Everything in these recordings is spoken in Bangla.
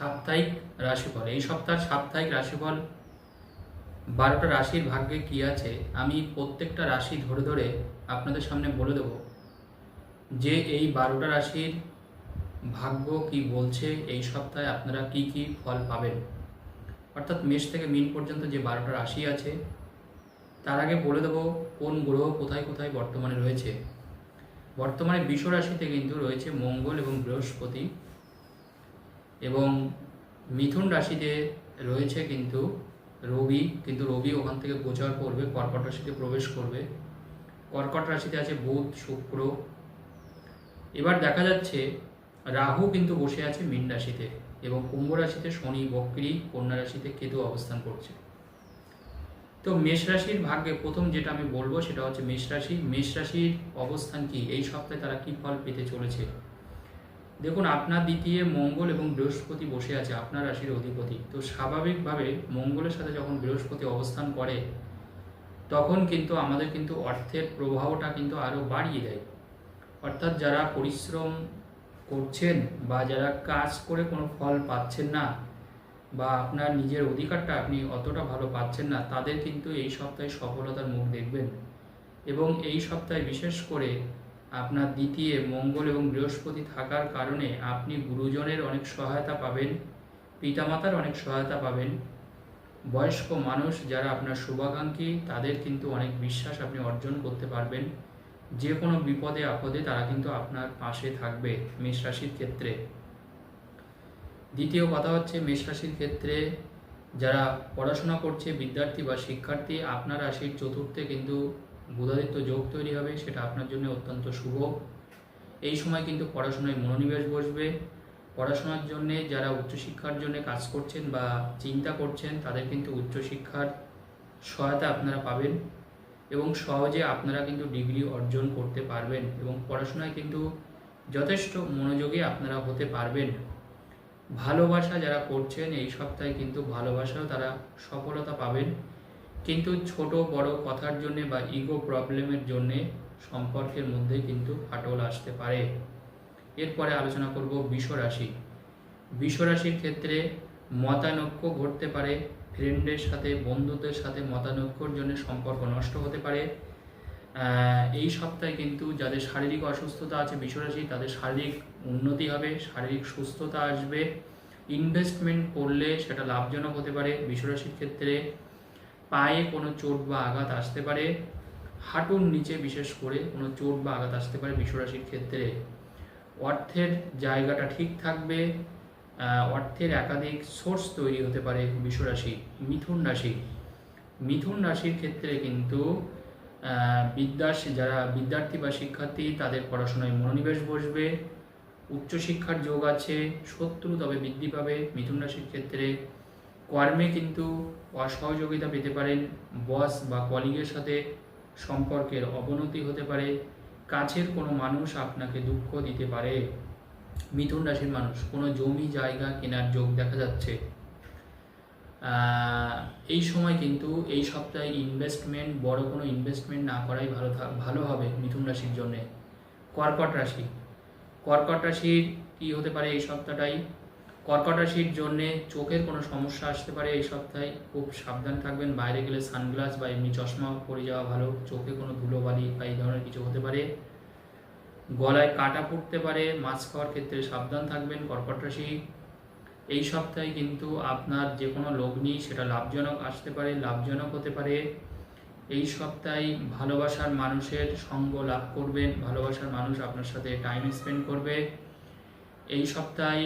সাপ্তাহিক রাশিফল, এই সপ্তাহের সাপ্তাহিক রাশিফল বারোটা রাশির ভাগ্যে কি আছে, আমি প্রত্যেকটা রাশি ধরে ধরে আপনাদের সামনে বলে দেব। যে এই বারোটা রাশির ভাগ্য কি বলছে, এই সপ্তাহে আপনারা কি কি ফল পাবেন। অর্থাৎ মেষ থেকে মিন পর্যন্ত যে বারোটা রাশি আছে, তার আগে বলে দেবো কোন গ্রহ কোথায় কোথায় বর্তমানে রয়েছে। বর্তমানে বিষ রাশিতে কিন্তু রয়েছে মঙ্গল এবং বৃহস্পতি। এবং মিথুন রাশিতে রয়েছে কিন্তু রবি কিন্তু রবি ওখান থেকে গোচর করবে, কর্কট রাশিতে প্রবেশ করবে। কর্কট রাশিতে আছে বুধ, শুক্র। এবার দেখা যাচ্ছে রাহু কিন্তু বসে আছে মীন রাশিতে এবং কুম্ভ রাশিতে শনি, বক্রী, কন্যা রাশিতে কেতু অবস্থান করছে। তো মেষ রাশির ভাগ্যে প্রথম যেটা আমি বলব সেটা হচ্ছে মেষ রাশি। মেষ রাশির অবস্থান কি? এই সপ্তাহে তারা কি ফল পেতে চলেছে? দেখুন, আপনার দ্বিতীয় মঙ্গল এবং বৃহস্পতি বসে আছে, আপনার রাশির অধিপতি। তো স্বাভাবিকভাবে মঙ্গলের সাথে যখন বৃহস্পতি অবস্থান করে, তখন কিন্তু আমাদের কিন্তু অর্থের প্রবাহটা কিন্তু আরও বাড়িয়ে দেয়। অর্থাৎ যারা পরিশ্রম করছেন বা যারা কাজ করে কোনো ফল পাচ্ছেন না, বা আপনার নিজের অধিকারটা আপনি অতটা ভালো পাচ্ছেন না, তাদের কিন্তু এই সপ্তাহে সফলতার মুখ দেখবেন। এবং এই সপ্তাহে বিশেষ করে আপনার দ্বিতীয় মঙ্গল এবং বৃহস্পতি থাকার কারণে আপনি গুরুজনের অনেক সহায়তা পাবেন, পিতামাতার অনেক সহায়তা পাবেন। বয়স্ক মানুষ যারা আপনার শুভাকাঙ্ক্ষী, তাদের কিন্তু অনেক বিশ্বাস আপনি অর্জন করতে পারবেন। যে কোনো বিপদে, আপদে তারা কিন্তু আপনার পাশে থাকবে মেষ রাশির ক্ষেত্রে। দ্বিতীয় কথা হচ্ছে মেষ রাশির ক্ষেত্রে যারা পড়াশোনা করছে, বিদ্যার্থী বা শিক্ষার্থী, আপনার রাশির চতুর্থে কিন্তু বুধাদিত্য যোগ তৈরি হবে, সেটা আপনার জন্য অত্যন্ত শুভ। এই সময় কিন্তু পড়াশোনায় মনোনিবেশ বসবে। পড়াশোনার জন্যে যারা উচ্চশিক্ষার জন্য কাজ করছেন বা চিন্তা করছেন, তাদের কিন্তু উচ্চশিক্ষার সহায়তা আপনারা পাবেন এবং সহজে আপনারা কিন্তু ডিগ্রি অর্জন করতে পারবেন এবং পড়াশোনায় কিন্তু যথেষ্ট মনোযোগী আপনারা হতে পারবেন। ভালোবাসা যারা করছেন, এই সপ্তাহে কিন্তু ভালোবাসাও তারা সফলতা পাবেন। কিন্তু ছোট বড় কথার জন্য বা ইগো প্রবলেমের জন্যে সম্পর্কের মধ্যে কিন্তু ফাটল আসতে পারে। এরপরে আলোচনা করব বিশ্বরাশি। বিশ্বরাশির ক্ষেত্রে মতানৈক্য ঘটতে পারে ফ্রেন্ডের সাথে, বন্ধুদের সাথে মতানৈক্যর জন্য সম্পর্ক নষ্ট হতে পারে। এই সপ্তাহে কিন্তু যাদের শারীরিক অসুস্থতা আছে বিশ্বরাশি, তাদের শারীরিক উন্নতি হবে, শারীরিক সুস্থতা আসবে। ইনভেস্টমেন্ট করলে সেটা লাভজনক হতে পারে। বিশ্বরাশির ক্ষেত্রে পায়ে কোনো চোট বা আঘাত আসতে পারে হাঁটুর নিচে বিশেষ করে কোনো চোট বা আঘাত আসতে পারে বিশ্বরাশির ক্ষেত্রে। অর্থের জায়গাটা ঠিক থাকবে অর্থের একাধিক সোর্স তৈরি হতে পারে বিশ্বরাশি মিথুন রাশি। মিথুন রাশির ক্ষেত্রে কিন্তু আহ, বিদ্যাস যারা বিদ্যার্থী বা শিক্ষার্থী তাদের পড়াশোনায় মনোনিবেশ বসবে। উচ্চশিক্ষার যোগ আছে শত্রু তবে বৃদ্ধি পাবে মিথুন রাশির ক্ষেত্রে। কর্মে কিন্তু অসহযোগিতা পেতে পারেন বস বা কলিগের সাথে সম্পর্কের অবনতি হতে পারে, কাছের কোনো মানুষ আপনাকে দুঃখ দিতে পারে। মিথুন রাশির মানুষ, কোনো জমি, জায়গা কেনার যোগ দেখা যাচ্ছে। এই সময় কিন্তু এই সপ্তাহে ইনভেস্টমেন্ট বড় কোনো ইনভেস্টমেন্ট না করাই ভালো ভালো হবে মিথুন রাশির জন্য। কর্কট রাশি, কর্কট রাশির কি হতে পারে এই সপ্তাহটাই? কর্কট রাশির জন্যে চোখের কোনো সমস্যা আসতে পারে এই সপ্তাহে, খুব সাবধান থাকবেন। বাইরে গেলে সানগ্লাস বা এমনি চশমা পরে যাওয়া ভালো। চোখে কোনো ধুলোবালি বা এই ধরনের কিছু হতে পারে। গলায় কাটা পড়তে পারে মাছ খাওয়ার ক্ষেত্রে সাবধান থাকবেন কর্কট রাশি এই সপ্তাহে কিন্তু আপনার যে কোনো লগ্নি সেটা লাভজনক আসতে পারে, লাভজনক হতে পারে। এই সপ্তাহে ভালোবাসার মানুষের সঙ্গ লাভ করবেন, ভালোবাসার মানুষ আপনার সাথে টাইম স্পেন্ড করবে। এই সপ্তাহে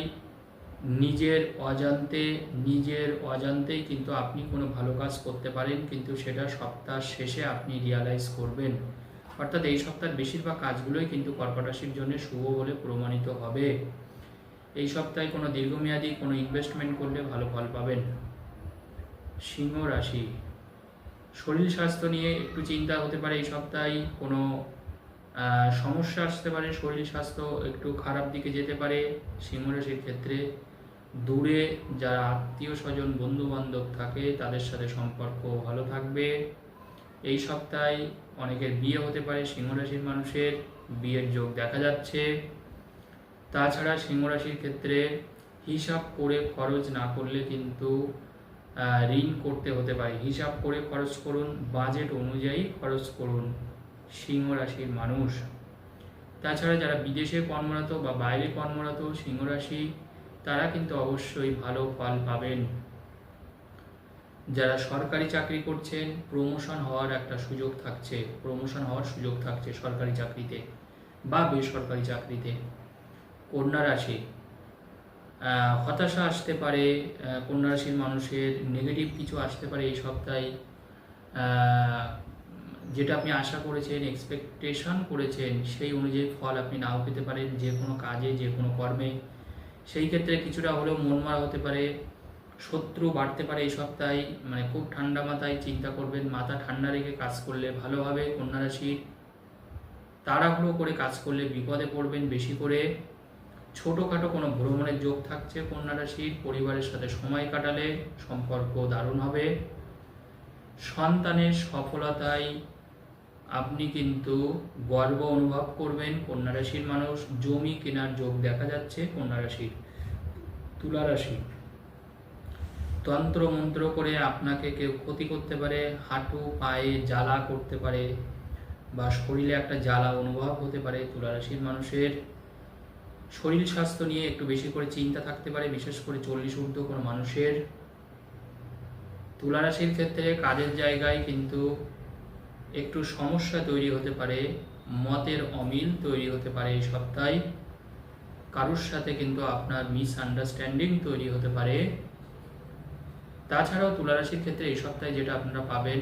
নিজের অজান্তে, নিজের অজান্তেই কিন্তু আপনি কোনো ভালো কাজ করতে পারেন, কিন্তু সেটা সপ্তাহ শেষে আপনি রিয়ালাইজ করবেন। অর্থাৎ এই সপ্তাহের বেশিরভাগ কাজগুলোই কিন্তু কর্কট রাশির জন্য শুভ বলে প্রমাণিত হবে। এই সপ্তাহে কোনো দীর্ঘমেয়াদী কোনো ইনভেস্টমেন্ট করলে ভালো ফল পাবেন। সিংহ রাশি। শরীর স্বাস্থ্য নিয়ে একটু চিন্তা হতে পারে এই সপ্তাহে কোনো সমস্যা আসতে পারে, শরীর স্বাস্থ্য একটু খারাপ দিকে যেতে পারে সিংহ রাশির ক্ষেত্রে। দূরে যারা আত্মীয় স্বজন বন্ধু বান্ধব থাকে, তাদের সাথে সম্পর্ক ভালো থাকবে। এই সপ্তাহে অনেকের বিয়ে হতে পারে সিংহ রাশির মানুষের বিয়ের যোগ দেখা যাচ্ছে। তাছাড়া সিংহ রাশির ক্ষেত্রে হিসাব করে খরচ না করলে কিন্তু ঋণ করতে হতে পারে। হিসাব করে খরচ করুন বাজেট অনুযায়ী খরচ করুন সিংহ রাশির মানুষ। তাছাড়া যারা বিদেশে কর্মরত বা বাইরে কর্মরত সিংহ রাশি তারা কিন্তু অবশ্যই ভালো ফল পাবেন। যারা সরকারি চাকরি করছেন প্রমোশন হওয়ার একটা সুযোগ থাকছে প্রমোশন হওয়ার সুযোগ থাকছে সরকারি চাকরিতে বা বেসরকারি চাকরিতে। কন্যা রাশি হতাশা আসতে পারে কন্যা রাশির মানুষের নেগেটিভ কিছু আসতে পারে এই সপ্তাহে। যেটা আপনি আশা করেছেন এক্সপেকটেশন করেছেন, সেই অনুযায়ী ফল আপনি নাও পেতে পারেন, যে কোনো কাজে, যে কোনো কর্মে। সেই ক্ষেত্রে কিছুটা হলেও মনমারা হতে পারে, শত্রু বাড়তে পারে এই সপ্তাহে মানে খুব ঠান্ডা মাথায় চিন্তা করবেন, মাথা ঠান্ডা রেখে কাজ করলে ভালো হবে, কন্যা রাশির তাড়াহুড়ো করে কাজ করলে বিপদে পড়বেন বেশি করে। ছোটোখাটো কোনো ভ্রমণের যোগ থাকছে কন্যা রাশির, পরিবারের সাথে সময় কাটালে সম্পর্ক দারুণ হবে। সন্তানের সফলতায় আপনি কিন্তু গর্ব অনুভব করবেন কন্যা রাশির মানুষ। জমি কেনার যোগ দেখা যাচ্ছে কন্যা রাশির, তুলা রাশি তন্ত্র মন্ত্র করে আপনাকে কেউ ক্ষতি করতে পারে, হাঁটু, পায়ে জ্বালা করতে পারে বা শরীরে একটা জ্বালা অনুভব হতে পারে তুলা রাশির মানুষের। শরীর স্বাস্থ্য নিয়ে একটু বেশি করে চিন্তা থাকতে পারে, বিশেষ করে চল্লিশ ঊর্ধ্ব কোনো মানুষের। তুলা রাশির ক্ষেত্রে কাজের জায়গায় কিন্তু একটু সমস্যা তৈরি হতে পারে, মতের অমিল তৈরি হতে পারে এই সপ্তাহে। কারোর সাথে কিন্তু আপনার মিস আন্ডারস্ট্যান্ডিং তৈরি হতে পারে। তাছাড়াও তুলা রাশির ক্ষেত্রে এই সপ্তাহে যেটা আপনারা পাবেন,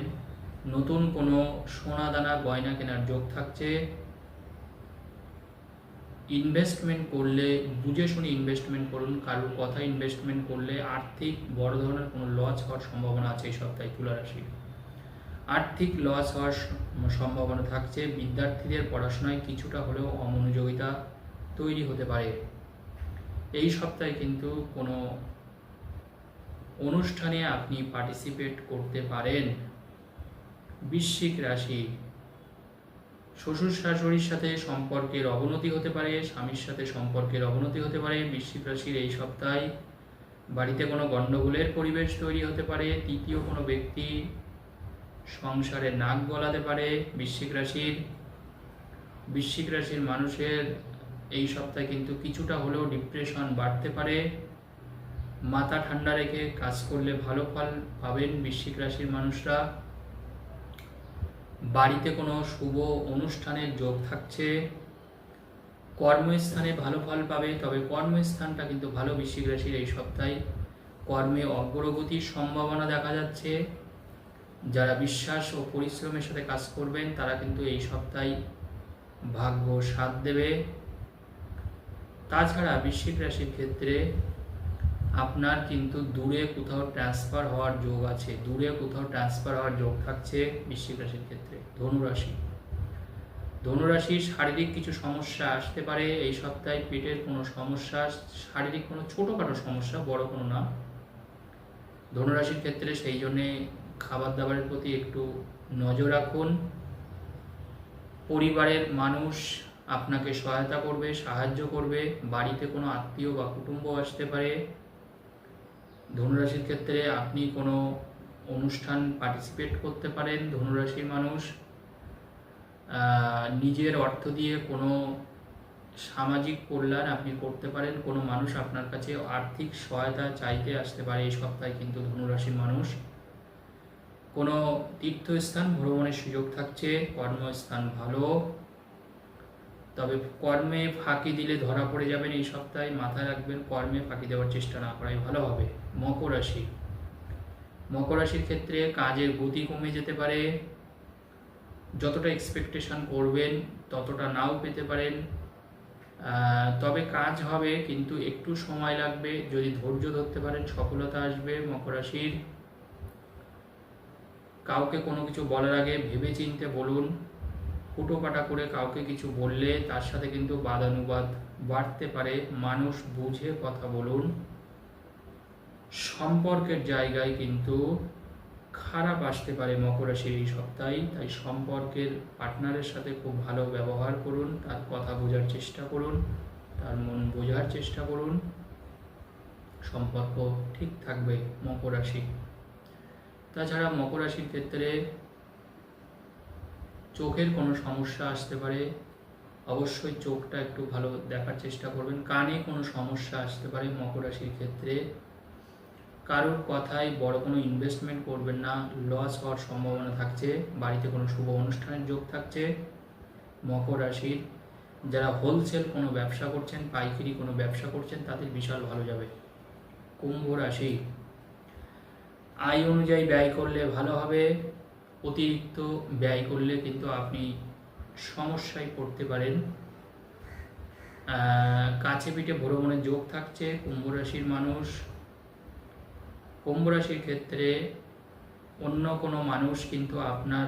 নতুন কোনো সোনা দানা গয়না কেনার যোগ থাকছে। ইনভেস্টমেন্ট করলে, বুঝে শুনে ইনভেস্টমেন্ট করুন, কারোর কথা ইনভেস্টমেন্ট করলে আর্থিক বড় ধরনের কোনো লস হওয়ার সম্ভাবনা আছে এই সপ্তাহে তুলা রাশি আর্থিক লস হওয়ার সম্ভাবনা থাকছে। বিদ্যার্থীদের পড়াশোনায় কিছুটা হলেও অমনোযোগিতা তৈরি হতে পারে। এই সপ্তাহে কিন্তু কোনো অনুষ্ঠানে আপনি পার্টিসিপেট করতে পারেন। বৃশ্চিক রাশি। শ্বশুর শাশুড়ির সাথে সম্পর্কের অবনতি হতে পারে, স্বামীর সাথে সম্পর্কের অবনতি হতে পারে। বৃশ্চিক রাশির এই সপ্তাহে বাড়িতে কোনো গণ্ডগোলের পরিবেশ তৈরি হতে পারে। তৃতীয় কোনো ব্যক্তি সংসারে নাক গলাতে পারে বৃশ্চিক রাশির। বৃশ্চিক রাশির মানুষের এই সপ্তাহে কিন্তু কিছুটা হলেও ডিপ্রেশন বাড়তে পারে। মাথা ঠান্ডা রেখে কাজ করলে ভালো ফল পাবেন বৃশ্চিক রাশির মানুষরা। বাড়িতে কোনো শুভ অনুষ্ঠানের যোগ থাকছে। কর্মস্থানে ভালো ফল পাবে, তবে কর্মস্থানটা কিন্তু ভালো বৃশ্চিক রাশির এই সপ্তাহে। কর্মে অগ্রগতির সম্ভাবনা দেখা যাচ্ছে। যারা বিশ্বাস ও পরিশ্রমের সাথে কাজ করবেন, তারা কিন্তু এই সপ্তাহে ভাগ্য সাথ দেবে। তাছাড়া বৃশ্চিক রাশির ক্ষেত্রে আপনার কিন্তু দূরে কোথাও ট্রান্সফার হওয়ার যোগ আছে। দূরে কোথাও ট্রান্সফার হওয়ার যোগ থাকছে বৃশ্চিক রাশির ক্ষেত্রে। ধনুরাশি। ধনুরাশির শারীরিক কিছু সমস্যা আসতে পারে। এই সপ্তাহে পেটের কোনো সমস্যা, শারীরিক কোনো ছোটোখাটো সমস্যা, বড় কোনো না। ধনুরাশির ক্ষেত্রে সেই জন্যে খাবার দাবারের প্রতি একটু নজর রাখুন। পরিবারের মানুষ আপনাকে সহায়তা করবে, সাহায্য করবে, বাড়িতে কোনো আত্মীয় বা কুটুম্ব আসতে পারে। ধনুরাশির ক্ষেত্রে আপনি কোনো অনুষ্ঠান পার্টিসিপেট করতে পারেন ধনুরাশির মানুষ। নিজের অর্থ দিয়ে কোনো সামাজিক কল্যাণ আপনি করতে পারেন। কোনো মানুষ আপনার কাছে আর্থিক সহায়তা চাইতে আসতে পারে এই সপ্তাহে কিন্তু ধনুরাশির মানুষ। কোনো তীর্থস্থান ভ্রমণের সুযোগ থাকছে, কর্মস্থান ভালো। তবে কর্মে ফাঁকি দিলে ধরা পড়ে যাবেন এই সপ্তাহে, মাথায় রাখবেন কর্মে ফাঁকি দেওয়ার চেষ্টা না করাই ভালো হবে। মকর রাশি। মকর রাশির ক্ষেত্রে কাজের গতি কমে যেতে পারে। যতটা এক্সপেকটেশন করবেন, ততটা নাও পেতে পারেন। তবে কাজ হবে, কিন্তু একটু সময় লাগবে। যদি ধৈর্য ধরতে পারেন, সফলতা আসবে মকর রাশির। কাউকে কোনো কিছু বলার আগে ভেবে চিনতে বলুন ফুটোপাটা করে কাউকে কিছু বললে তার সাথে কিন্তু বাদানুবাদ বাড়তে পারে। মানুষ বুঝে কথা বলুন। সম্পর্কের জায়গায় কিন্তু খারাপ আসতে পারে মকর রাশির এই সপ্তাহে, তাই সম্পর্কের পার্টনারের সাথে খুব ভালো ব্যবহার করুন, তার কথা বোঝার চেষ্টা করুন, তার মন বোঝার চেষ্টা করুন। সম্পর্ক ঠিক থাকবে মকর রাশি। তাছাড়া মকর রাশির ক্ষেত্রে চোখের কোনো সমস্যা আসতে পারে। অবশ্যই চোখটা একটু ভালো দেখার চেষ্টা করবেন। কানে কোনো সমস্যা আসতে পারে মকর রাশির ক্ষেত্রে। কারোর কথায় বড় কোনো ইনভেস্টমেন্ট করবেন না। লস হওয়ার সম্ভাবনা থাকছে। বাড়িতে কোনো শুভ অনুষ্ঠানের যোগ থাকছে মকর রাশির। যারা হোলসেল কোনো ব্যবসা করছেন, পাইকারি কোনো ব্যবসা করছেন, তাদের বিশাল ভালো যাবে। কুম্ভ রাশি। আয় অনুযায়ী ব্যয় করলে ভালো হবে, অতিরিক্ত ব্যয় করলে কিন্তু আপনি সমস্যায় পড়তে পারেন। কাছে পিঠে ভ্রমণের যোগ থাকছে, কুম্ভ রাশির মানুষ। কুম্ভ রাশির ক্ষেত্রে অন্য কোনো মানুষ কিন্তু আপনার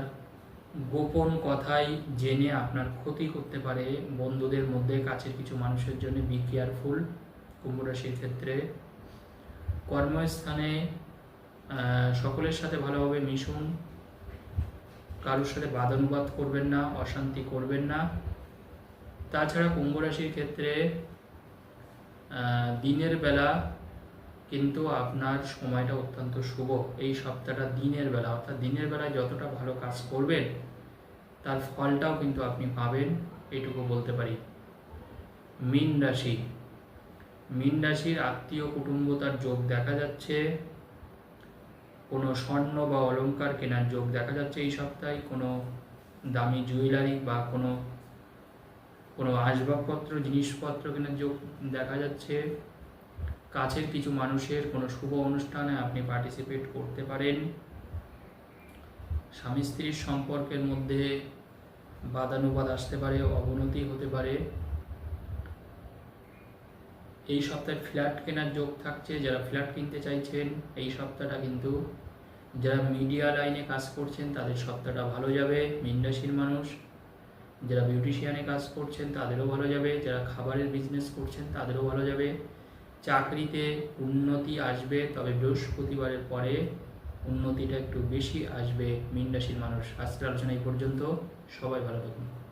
গোপন কথাই জেনে আপনার ক্ষতি করতে পারে। বন্ধুদের মধ্যে কাছের কিছু মানুষের জন্য বি কেয়ারফুল কুম্ভ রাশির ক্ষেত্রে। কর্মস্থানে সকলের সাথে ভালোভাবে মিশুন। কারোর সাথে বাদানুবাদ করবেন না, অশান্তি করবেন না। তাছাড়া কুম্ভ রাশির ক্ষেত্রে দিনের বেলা কিন্তু আপনার সময়টা অত্যন্ত শুভ। এই সপ্তাহটা দিনের বেলা, অর্থাৎ দিনের বেলায় যতটা ভালো কাজ করবেন, তার ফলটাও কিন্তু আপনি পাবেন। এটুকু বলতে পারি। মীন রাশি। মীন রাশির আত্মীয় কুটুম্বতার যোগ দেখা যাচ্ছে। কোনো স্বর্ণ বা অলংকার কেনার যোগ দেখা যাচ্ছে এই সপ্তাহে, কোনো দামি জুয়েলারি বা কোনো কোনো আসবাবপত্র, জিনিসপত্র কেনার যোগ দেখা যাচ্ছে। কাছের কিছু মানুষের কোনো শুভ অনুষ্ঠানে আপনি পার্টিসিপেট করতে পারেন। স্বামী স্ত্রীর সম্পর্কের মধ্যে বাদানুবাদ আসতে পারে, অবনতি হতে পারে। এই সপ্তাহে ফ্ল্যাট কেনার যোগ থাকছে, যারা ফ্ল্যাট কিনতে চাইছেন, এই সপ্তাহটা কিন্তু যারা মিডিয়া লাইনে কাজ করছেন, তাদের সপ্তাহটা ভালো যাবে, মীন মানুষ। যারা বিউটিশিয়ানে কাজ করছেন, তাদেরও ভালো যাবে। যারা খাবারের বিজনেস করছেন, তাদেরও ভালো যাবে। চাকরিতে উন্নতি আসবে, তবে বৃহস্পতিবারের পরে উন্নতিটা একটু বেশি আসবে মীন মানুষ। আজকের আলোচনা এই পর্যন্ত। সবাই ভালো থাকুন।